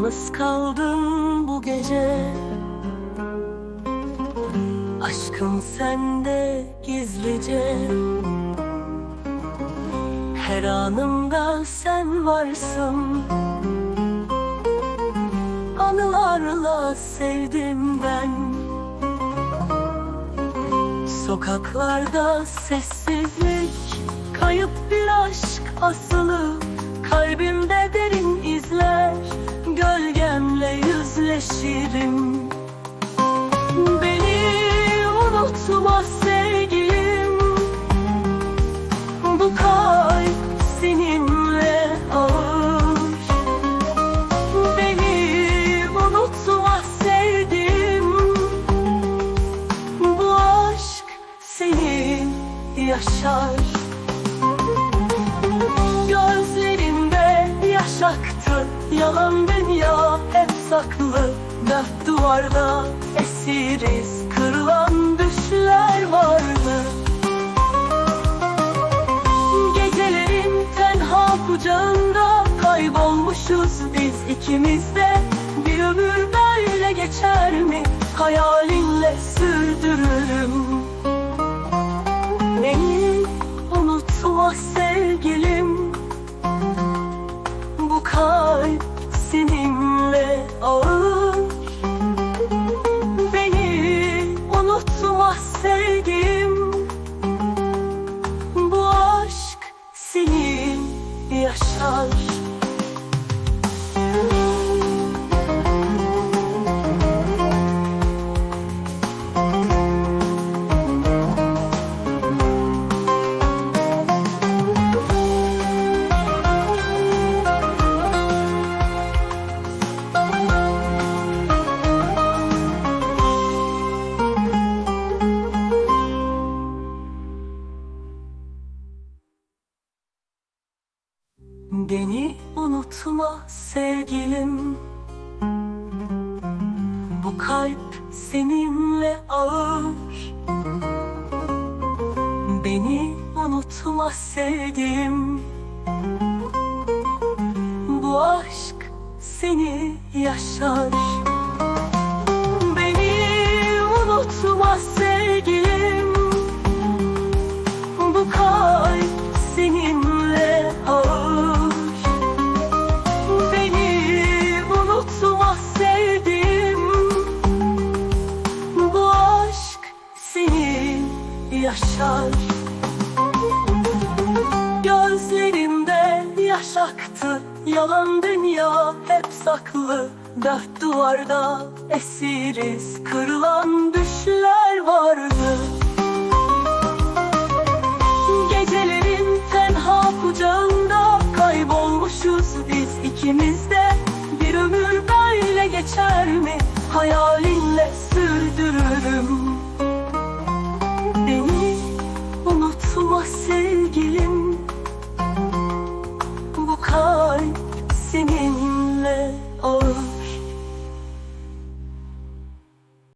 Yalnız kaldım bu gece Aşkım sende gizlice. Her anımda sen varsın. Anılarla sevdim ben. Sokaklarda sessizlik Kayıp bir aşk asılı. Kalbimde derin izler yaşar. Gözlerinde yaş aktı Yalan dünya hep saklı. Dört duvarda esiriz Kırılan düşler vardı Gecelerin tenha kucağında Kaybolmuşuz biz ikimiz de. Bir ömür böyle geçer mi? Hayalinle unutma sevgilim Beni unutma sevgilim. Bu kalp seninle ağır. Beni unutma sevdiğim Bu aşk seni yaşar yaşar. Gözlerimde yaş aktı Yalan dünya hep saklı. Dört duvarda esiriz Kırılan